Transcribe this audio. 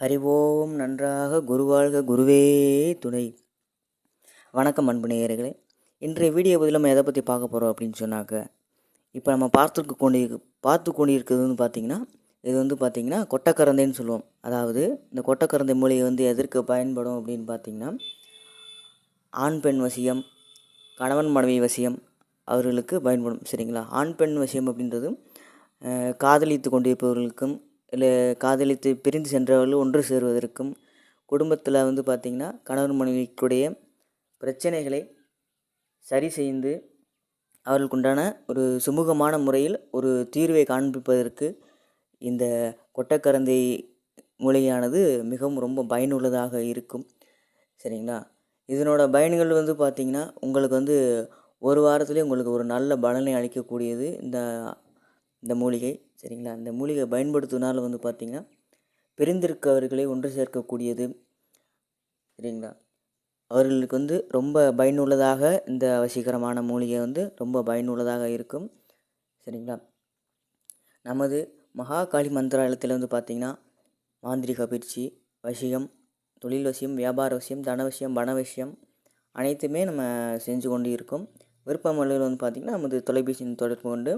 ஹரிவோம் நன்றாக குருவாழ்க குருவே துணை. வணக்கம் அன்பு நேயர்களே. இன்றைய வீடியோ பதில் நம்ம எதை பற்றி பார்க்க போகிறோம் அப்படின்னு சொன்னாக்க இப்போ நம்ம பார்த்துக்கு கொண்டு பார்த்து கொண்டு இருக்கிறது வந்து பார்த்திங்கன்னா இது வந்து பார்த்திங்கன்னா கொட்டக்கரந்தைன்னு சொல்லுவோம். அதாவது இந்த கொட்டக்கரந்தை மூலிகை வந்து எதற்கு பயன்படும் அப்படின்னு பார்த்திங்கன்னா ஆண் பெண் வசியம் கணவன் மனைவி வசியம் அவர்களுக்கு பயன்படும். சரிங்களா? ஆண் பெண் வசியம் அப்படின்றது காதலித்து கொண்டிருப்பவர்களுக்கும் காதலித்து பிரிந்து சென்றவர்கள் ஒன்று சேருவதற்கும் குடும்பத்தில் வந்து பார்த்திங்கன்னா கணவன் மனைவிக்குடைய பிரச்சனைகளை சரி செய்து அவர்களுக்குண்டான ஒரு சுமூகமான முறையில் ஒரு தீர்வை காண்பிப்பதற்கு இந்த கொட்டக்கரந்தை மூலிகையானது மிகவும் ரொம்ப பயனுள்ளதாக இருக்கும். சரிங்களா? இதனோட பயன்கள் வந்து பார்த்திங்கன்னா உங்களுக்கு வந்து ஒரு வாரத்துலேயே உங்களுக்கு ஒரு நல்ல பலனை அளிக்கக்கூடியது. இந்த இந்த மூலிகை சரிங்களா? இந்த மூலிகை பயன்படுத்துனால வந்து பார்த்திங்கன்னா பிரிந்திருக்கவர்களை ஒன்று சேர்க்கக்கூடியது சரிங்களா? அவர்களுக்கு வந்து ரொம்ப பயனுள்ளதாக இந்த வசீகரமான மூலிகை வந்து ரொம்ப பயனுள்ளதாக இருக்கும் சரிங்களா? நமது மகா காளி மந்திராலயத்தில் வந்து பார்த்திங்கன்னா மாந்திரிக பயிற்சி வசியம் தொழில் வசியம் வியாபார வசியம் தன வசியம் பண வசியம் அனைத்துமே நம்ம செஞ்சு கொண்டு இருக்கோம். விருப்பமல்லில் வந்து பார்த்திங்கன்னா நமது தொலைபேசியின் தொடர்பு கொண்டு